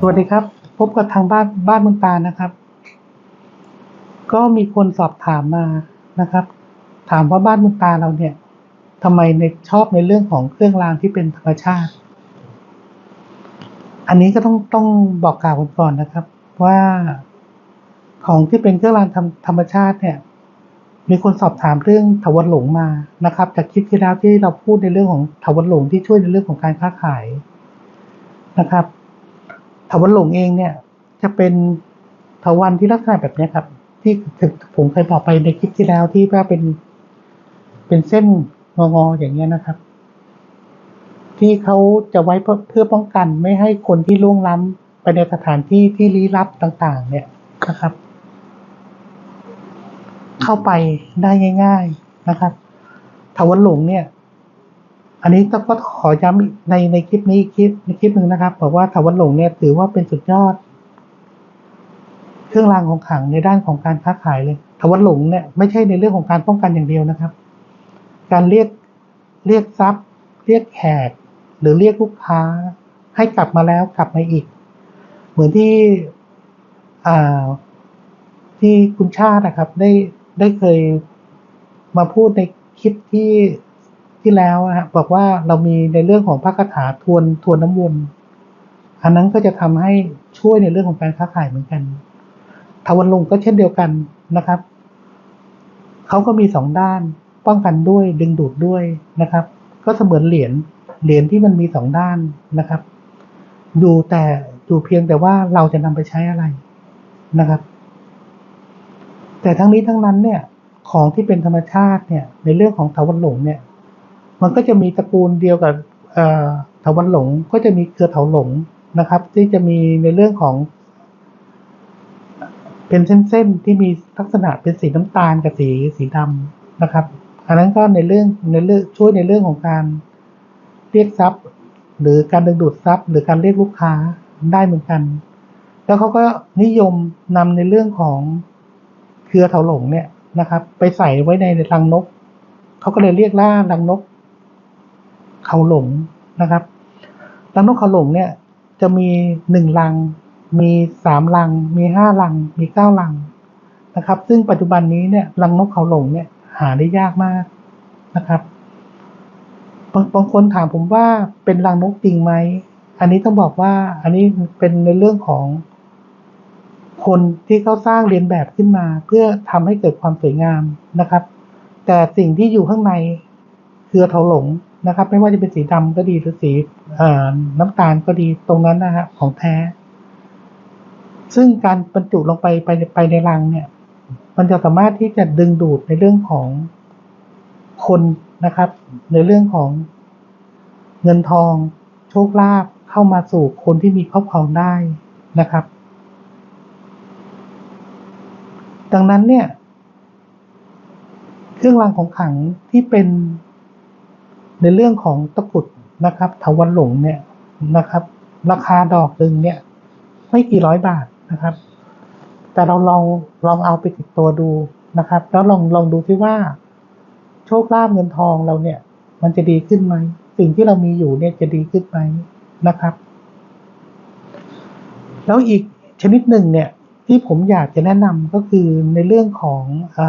สวัสดีครับ พบกับทางบ้านบ้านเมืองตานะครับ ก็มีคนสอบถามมานะครับ ถามว่าบ้านเมืองตาเราเนี่ยทำไมในชอบในเรื่องของเครื่องรางที่เป็นธรรมชาติ อันนี้ก็ต้องต้องบอกกล่าวกันก่อนนะครับ ว่าของที่เป็นเครื่องรางธรรมธรรมชาติเนี่ย มีคนสอบถามเรื่องถาวรหลงมานะครับจากคลิปที่แล้วที่เราพูดในเรื่องของถาวรหลงที่ช่วยในเรื่องของการค้าขายนะครับ ถาวรหลงเองเนี่ย จะเป็นถาวันที่ลักษณะแบบนี้ครับ ที่ถึงผมเคยบอกไปในคลิปที่แล้วที่ว่าเป็น เป็นเส้นงอๆอย่างเงี้ยนะครับ ที่เขาจะไว้เพื่อเพื่อป้องกันไม่ให้คนที่ล่วงล้ำไปในสถานที่ที่ลี้ลับต่าง ๆ เนี่ยนะครับ เข้าไปได้ง่าย ๆนะครับถาวรหลงเนี่ย อันนี้ต้องก็ขอย้ำในในคลิปนี้คลิปในคลิปหนึ่งนะครับบอกว่าถาวรหลงเนี่ยถือว่าเป็นสุดยอด เครื่องรางของขลังในด้านของการค้าขายเลยถาวรหลงเนี่ยไม่ใช่ในเรื่องของการป้องกันอย่างเดียวนะครับ การเรียกเรียกทรัพย์ เรียกแขก หรือเรียกลูกค้า ให้กลับมาแล้วกลับมาอีก เหมือนที่อ่าที่คุณชาตินะครับ ได้ได้เคยมาพูดในคลิปที่ ที่แล้วอะบอกว่าเรามีในเรื่องของพระคาถาทวนทวนน้ำวนอันนั้นก็จะทำให้ช่วยในเรื่องของการค้าขายเหมือนกันทวันลงก็เช่นเดียวกันนะครับเขาก็มีสองด้านป้องกันด้วยดึงดูดด้วยนะครับ ก็เสมือนเหรียญเหรียญที่มันมีสองด้านนะครับ อยู่แต่อยู่เพียงแต่ว่าเราจะนำไปใช้อะไรนะครับ แต่ทั้งนี้ทั้งนั้นเนี่ยของที่เป็นธรรมชาติเนี่ยในเรื่องของเถาวันหลงเนี่ย มันก็จะมีตระกูลเดียวกับเถาวันหลงก็จะมีเครือเถาหลงนะครับ ที่จะมีในเรื่องของ เป็นเส้นๆที่มีลักษณะเป็นสีน้ำตาลกับสีสีดำนะครับ อันนั้นก็ในเรื่องในเรื่องช่วยในเรื่องของการเรียกทรัพย์ หรือการดึงดูดทรัพย์ หรือการเรียกลูกค้าได้เหมือนกัน แล้วเขาก็นิยมนำในเรื่องของเครือเถาหลงเนี่ยนะครับ ไปใส่ไว้ในรังนกเขาก็เลยเรียกล่ารังนก เขาหลงนะครับรังนกเขาหลงเนี่ยจะมีหนึ่งรัง มีสามรัง มีห้ารัง มีเก้ารังนะครับ ซึ่งปัจจุบันนี้เนี่ยรังนกเขาหลงเนี่ยหาได้ยากมากนะครับบางบางคนถามผมว่าเป็นรังนกจริงไหม อันนี้ต้องบอกว่าอันนี้เป็นในเรื่องของคนที่เขาสร้างเรียนแบบขึ้นมา เพื่อทำให้เกิดความสวยงามนะครับ แต่สิ่งที่อยู่ข้างในคือเถาหลง นะครับ ไม่ว่าจะเป็นสีดำก็ดีหรือสีน้ำตาลก็ดีตรงนั้นนะฮะของแท้ ซึ่งการบรรจุลงไปไปไปในรังเนี่ย มันจะสามารถที่จะดึงดูดในเรื่องของคนนะครับ ในเรื่องของเงินทองโชคลาภเข้ามาสู่คนที่มีครอบครองได้นะครับ ดังนั้นเนี่ย เครื่องรางของขลังที่เป็น ในเรื่องของตะกรุดนะครับถาวันหลงเนี่ยนะครับ ราคาดอกหนึ่งเนี่ย ไม่กี่ร้อยบาทนะครับ แต่เราลองลองเอาไปติดตัวดูนะครับ แล้วลองลองดูที่ว่า โชคลาภเงินทองเราเนี่ย มันจะดีขึ้นไหมสิ่งที่เรามีอยู่เนี่ยจะดีขึ้นไหมนะครับ แล้วอีกชนิดหนึ่งเนี่ย ที่ผมอยากจะแนะนำก็คือในเรื่องของอ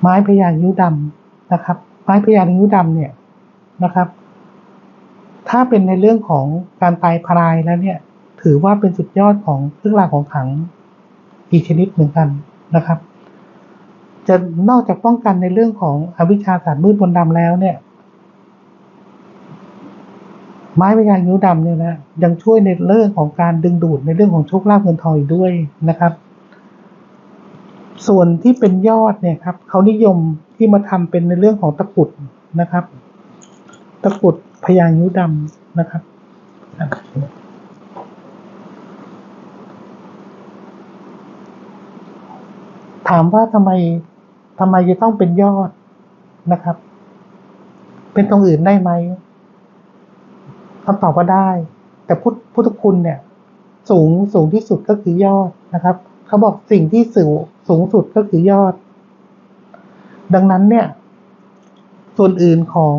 ไม้พญานิ้วดำนะครับ ไม้พญานิ้วดำเนี่ยนะครับ ถ้าเป็นในเรื่องของการตายพรายแล้วเนี่ย ถือว่าเป็นสุดยอดของเครื่องรางของขังอีกชนิดเหมือนกันนะครับ จะนอกจากป้องกันในเรื่องของอวิชชาศาสตร์มืดบนดำแล้วเนี่ย ไม้พญานิ้วดำเนี่ยนะยังช่วยในเรื่องของการดึงดูดในเรื่องของโชคลาภเงินทองอีกด้วยนะครับ ส่วนที่เป็นยอดเนี่ยครับเขานิยมที่มาทำเป็นในเรื่องของตะกุดนะครับ ตะกุดพญานิ้วดำนะครับถามว่าทำไมทำไมจะต้องเป็นยอดนะครับ เป็นตรงอื่นได้ไหมคำตอบว่าได้ แต่พุทธพุทธคุณเนี่ย สูงสูงที่สุดก็คือยอดนะครับ เขาบอกสิ่งที่สูงสูงสุดก็คือยอด ดังนั้นเนี่ย ส่วนอื่นของ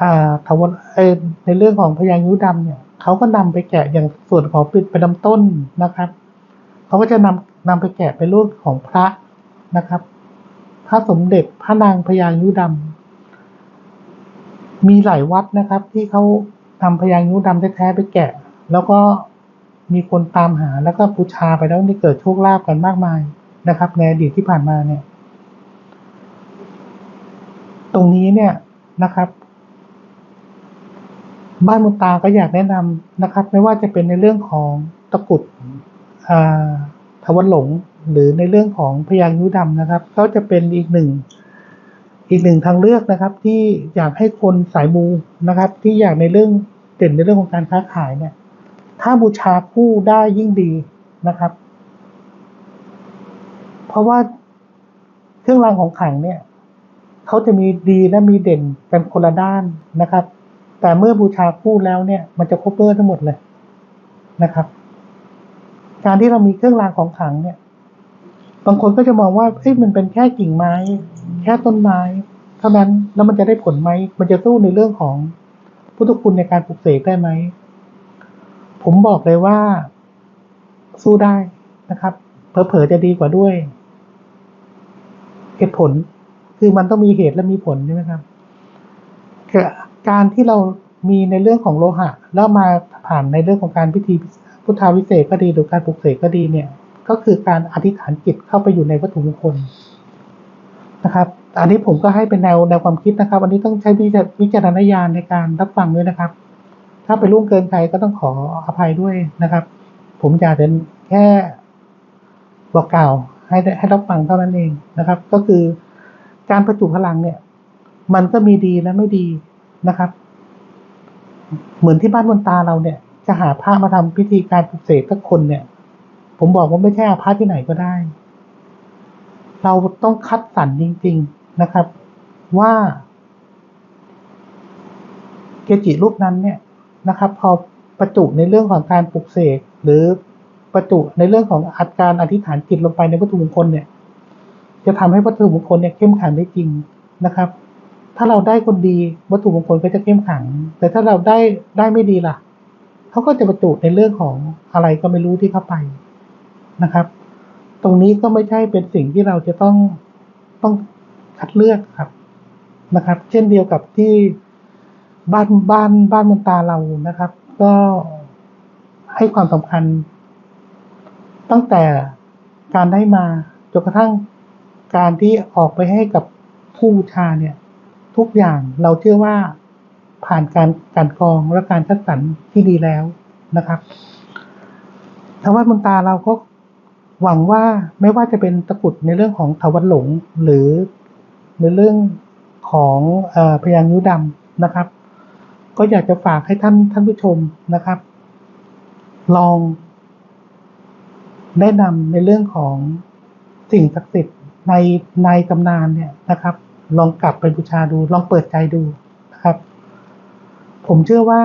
อ่าถาวในเรื่องของพญายุดำเนี่ยเขาก็นำไปแกะอย่างส่วนของปิดเป็นลำต้นนะครับเขาก็จะนำนำไปแกะเป็นรูปของพระนะครับ พระสมเด็จพระนางพญายุดำมีหลายวัดนะครับ ที่เขาทำพญายุดำแท้ๆไปแกะ แล้วก็ มีคนตามหาแล้วก็บูชาไปแล้วนี่เกิดโชคลาภกันมากมายนะครับ ในอดีตที่ผ่านมาเนี่ย ตรงนี้เนี่ยนะครับ บ้านมุตาก็อยากแนะนำนะครับ ไม่ว่าจะเป็นในเรื่องของตะกุดทวันหลงหรือในเรื่องของพยางยุดำนะครับเขาจะเป็นอีกหนึ่งอีกหนึ่งทางเลือกนะครับ ที่อยากให้คนสายมูนะครับ ที่อยากในเรื่องเด่นในเรื่องของการค้าขายเนี่ย ถ้าบูชาคู่ได้ยิ่งดีนะครับ เพราะว่าเครื่องรางของขลังเนี่ยเขาจะมีดีและมีเด่นกันคนละด้านนะครับ แต่เมื่อบูชาคู่แล้วเนี่ย มันจะครบเบอร์ทั้งหมดเลยนะครับ การที่เรามีเครื่องรางของขลังเนี่ย บางคนก็จะมองว่าเฮ้ยมันเป็นแค่กิ่งไม้ แค่ต้นไม้ เท่านั้นแล้วมันจะได้ผลไหมมันจะสู้ในเรื่องของพุทธคุณในการปลุกเสกได้ไหม ผมบอกเลยว่าสู้ได้นะครับเผลอๆจะดีกว่าด้วย เหตุผลคือมันต้องมีเหตุและมีผลใช่ไหมครับการที่เรามีในเรื่องของโลหะ แล้วมาผ่านในเรื่องของการพิธีพุทธาวิเศษกก็ดีหรือการปลุกเสกก็ดีเนี่ย ก็คือการอธิษฐานจิตเข้าไปอยู่ในวัตถุมงคลนะครับ อันนี้ผมก็ให้เป็นแนวแนวความคิดนะครับอันนี้ต้องใช้วิจารณญาณในการรับฟังด้วยนะครับ ถ้าไปล่วงเกินใครก็ต้องขออภัยด้วยนะครับ ผมอยากจะแค่บอกกล่าวให้ให้รับฟังเท่านั้นเองนะครับ ก็คือการประจุพลังเนี่ย มันก็มีดีและไม่ดีนะครับ เหมือนที่บ้านบนตาเราเนี่ย จะหาพระมาทำพิธีการปลุกเสกสักคนเนี่ย ผมบอกว่าไม่ใช่อาพระที่ไหนก็ได้ เราต้องคัดสรรจริง ๆนะครับ ว่าเกจิรูปนั้นเนี่ย นะครับ พอประจุในเรื่องของการปลุกเสกหรือประจุในเรื่องของอาการอธิษฐานจิตลงไปในวัตถุมงคลเนี่ย จะทำให้วัตถุมงคลเนี่ยเข้มขังได้จริงนะครับ ถ้าเราได้คนดีวัตถุมงคลก็จะเข้มขังแต่ถ้าเราได้ได้ไม่ดีล่ะเขาก็จะประจุในเรื่องของอะไรก็ไม่รู้ที่เข้าไปนะครับ ตรงนี้ก็ไม่ใช่เป็นสิ่งที่เราจะต้องต้องคัดเลือกครับนะครับ เช่นเดียวกับที่ บ้านบ้านบ้านมนตาเรานะครับ ก็ให้ความสำคัญ ตั้งแต่การได้มาจนกระทั่งการที่ออกไปให้กับผู้บูชาเนี่ย ทุกอย่างเราเชื่อว่าผ่านการการกรองและการคัดสรรที่ดีแล้วนะครับทางวัดมนตาเราก็หวังว่าไม่ว่าจะเป็นตะกรุดในเรื่องของถาวันหลงหรือในเรื่องของอพยางนิ้วดำนะครับ ก็อยากจะฝากให้ท่านท่านผู้ชมนะครับ ลองแนะนำในเรื่องของสิ่งศักดิ์สิทธิ์ในในตำนานเนี่ยนะครับ ลองกลับไปบูชาดู ลองเปิดใจดูนะครับ ผมเชื่อว่า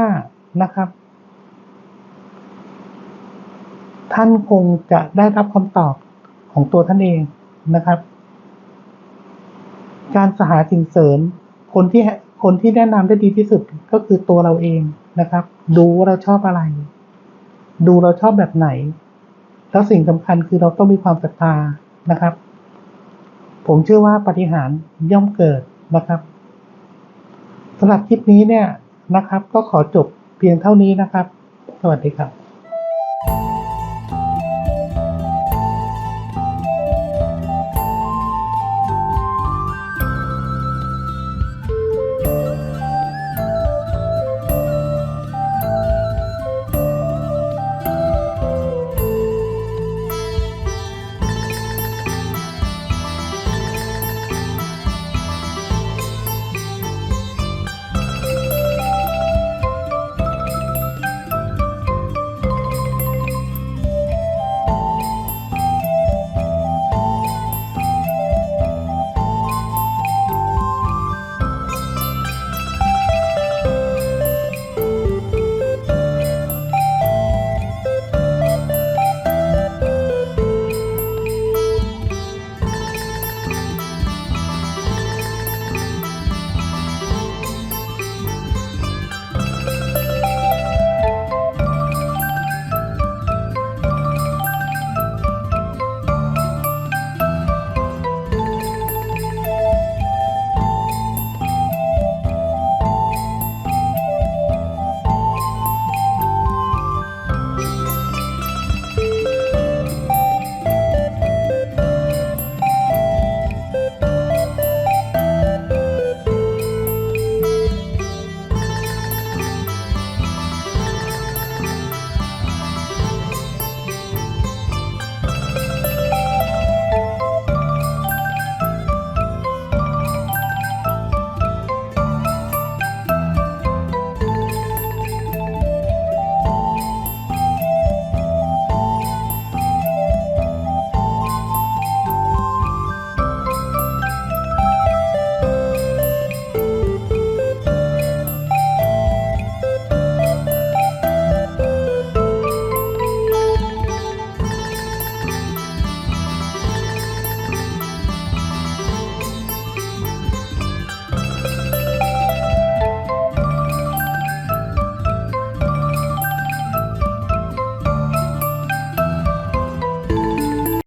นะครับ ท่านคงจะได้รับคำตอบของตัวท่านเองนะครับ การสหาสิ่งเสริม คนที่ คนที่แนะนำได้ดีที่สุดก็คือตัวเราเองนะครับ ดูว่าเราชอบอะไร ดูเราชอบแบบไหน แล้วสิ่งสำคัญคือเราต้องมีความศรัทธานะครับ ผมเชื่อว่าปฏิหารย่อมเกิดนะครับสำหรับคลิปนี้เนี่ยนะครับ ก็ขอจบเพียงเท่านี้นะครับ สวัสดีครับ